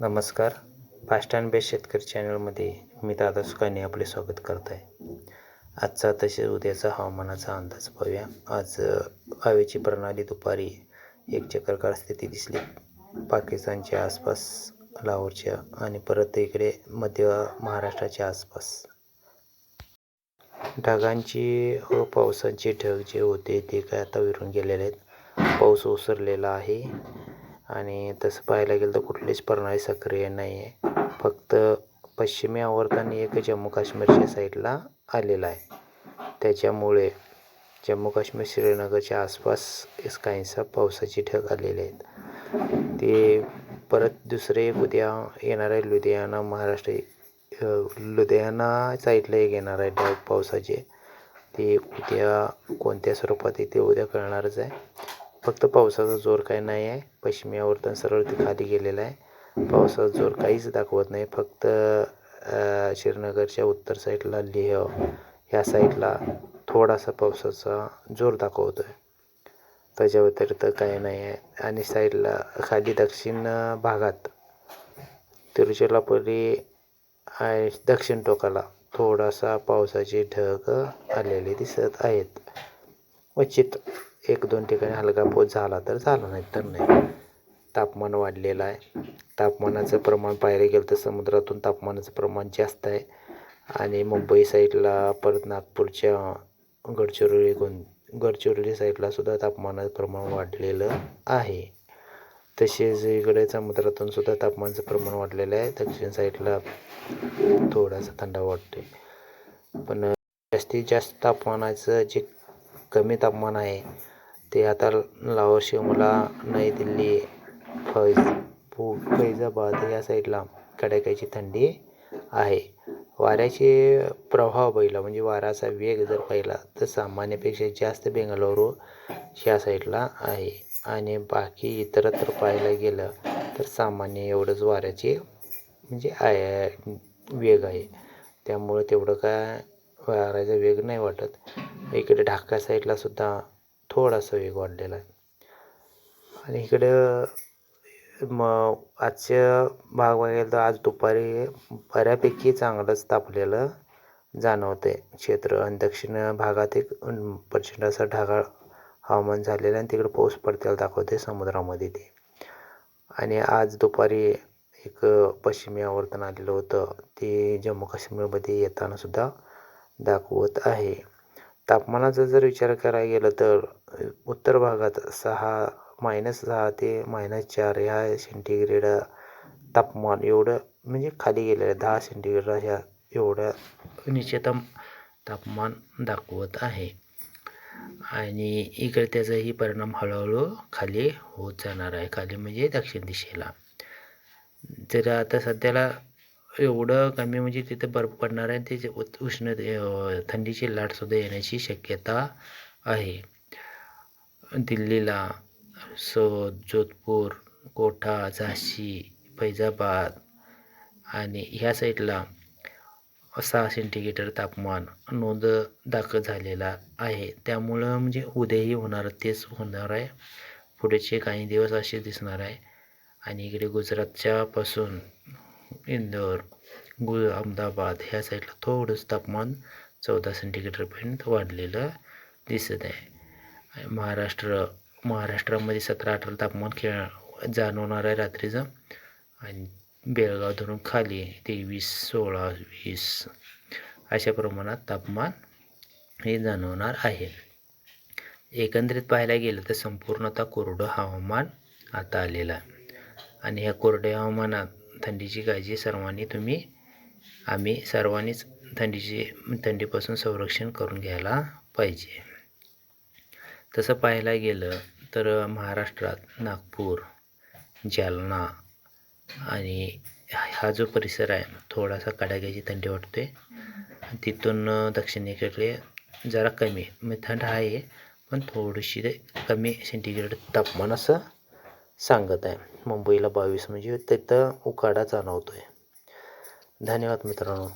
नमस्कार. Fast and best शेतकरी चॅनलमध्ये मी दादा सुकाने आपले स्वागत करत आहे आजचा तसेच उद्याचा हवामानाचा अंदाज पाहूया. आज हवेची प्रणाली दुपारी एक चक्रकार स्थिती दिसली. पाकिस्तानच्या आसपास लाहोरच्या आणि परत इकडे मध्य महाराष्ट्राच्या आसपास. ढगांची व पावसाचे ढग जे होते ते काय आता विरून गेलेले आहेत. पाऊस ओसरलेला आहे. आणि तसं पाहायला गेलं तर कुठलीच प्रणाली सक्रिय नाही आहे फक्त पश्चिमी आवर्तन एक जम्मू काश्मीरच्या साईडला आलेलं आहे. त्याच्यामुळे जम्मू काश्मीर श्रीनगरच्या आसपास इस काहींसा पावसाचे ढग आलेले आहेत. ते परत दुसरे एक उद्या येणार आहे लुधियाना महाराष्ट्र लुधियाना साईडला एक येणार आहे ढग पावसाचे. ते उद्या कोणत्या स्वरूपात येते उद्या कळणारच आहे. फक्त पावसाचा जोर काय नाही आहे. पश्चिमी आवर्तन सरळ ते खाली गेलेलं आहे. पावसाचा जोर काहीच दाखवत नाही. फक्त श्रीनगरच्या उत्तर साईडला लेह ह्या साईडला थोडासा पावसाचा जोर दाखवतो आहे त्याच्या व्यतिरिक्त काही नाही आहे. आणि साईडला खाली दक्षिण भागात तिरुचिरापल्ली दक्षिण टोकाला थोडासा पावसाचे ढग आलेले दिसत आहेत. क्वचित एक दोन ठिकाणी हलका पाऊस झाला तर झाला नाही तर नाही. तापमान वाढलेलं आहे. तापमानाचं प्रमाण पाहायला गेलं तर समुद्रातून तापमानाचं प्रमाण जास्त आहे. आणि मुंबई साईडला परत नागपूरच्या गडचिरोली गों गडचिरोली साईडला सुद्धा तापमानाचं प्रमाण वाढलेलं आहे. तसेच इकडे समुद्रातून सुद्धा तापमानाचं प्रमाण वाढलेलं आहे. दक्षिण साईडला थोडासा थंडा वाटते पण जास्तीत जास्त तापमानाचं जे कमी तापमान आहे ते आता लाहोर शिमला नई दिल्ली फैज फु फैजाबाद या साईडला कडाक्याची थंडी आहे. वाऱ्याचे प्रभाव पहिला म्हणजे वाऱ्याचा वेग जर पाहिला तर सामान्यपेक्षा जास्त बेंगलोरू ह्या साईडला आहे. आणि बाकी इतरत्र पाहायला गेलं तर सामान्य एवढंच वाऱ्याचे म्हणजे आहे वेग आहे. त्यामुळं तेवढं काय वाऱ्याचा वेग नाही वाटत. इकडे ढाका साईडला सुद्धा थोडासा वेग वाढलेला आहे. आणि इकडं मग आजच्या भाग बघायला तर आज दुपारी बऱ्यापैकी चांगलंच तापलेलं जाणवतं आहे क्षेत्र. आणि दक्षिण भागात एक प्रचंड असा ढगाळ हवामान झालेलं आहे. आणि तिकडे पाऊस पडतेला दाखवते समुद्रामध्ये ते. आणि आज दुपारी एक पश्चिमी आवर्तन आलेलं होतं. ते जम्मू काश्मीरमध्ये येताना सुद्धा दाखवत आहे. तापमानाचा जर विचार करायला गेलं तर उत्तर भागात सहा मायनस सहा ते मायनस चार ह्या सेंटीग्रेड तापमान एवढं म्हणजे खाली गेलेलं आहे दहा सेंटीग्रेड ह्या एवढ्या निश्चितम तापमान दाखवत आहे. आणि इकडे त्याचाही परिणाम हळूहळू खाली होत जाणार आहे. खाली म्हणजे दक्षिण दिशेला. जर आता सध्याला एवढं कमी म्हणजे तिथं बर्फ पडणार आहे त्याचे उत- उष्ण थंडीची लाटसुद्धा येण्याची शक्यता आहे. दिल्लीला सो जोधपूर कोठा झाशी फैजाबाद आणि ह्या साईडला सहा सेंटीमीटर तापमान नोंद दाखल झालेला आहे. त्यामुळं म्हणजे उद्याही होणार तेच होणार आहे. पुढचे काही दिवस असे दिसणार आहे. आणि इकडे गुजरातच्या पासून इंदोर गु अहमदाबाद ह्या साईडला थोडंसं तापमान चौदा सेंटीग्रेडपर्यंत वाढलेलं दिसत आहे. महाराष्ट्र महाराष्ट्रामध्ये सतरा अठरा तापमान खेळ जाणवणार आहे रात्रीचं. आणि बेळगाव धरून खाली तेवीस सोळा वीस अशा प्रमाणात तापमान हे जाणवणार आहे. एकंदरीत पाहायला गेलं तर संपूर्णतः कोरडं हवामान आता आलेलं आहे. आणि ह्या कोरड्या हवामानात थंडीची काळजी सर्वांनी तुम्ही आम्ही सर्वांनीच थंडीची थंडीपासून संरक्षण करून घ्यायला पाहिजे. तसं पाहायला गेलं तर महाराष्ट्रात नागपूर जालना आणि हा जो परिसर आहे थोडासा कडाक्याची थंडी वाटते. तिथून दक्षिणेकडे जरा कमी म्हणजे थंड आहे पण थोडीशी कमी सेंटीग्रेड तापमान असं सांगत आहे. मुंबईला बावीस म्हणजे तिथं उकाडा जाणवतो आहे धन्यवाद मित्रांनो.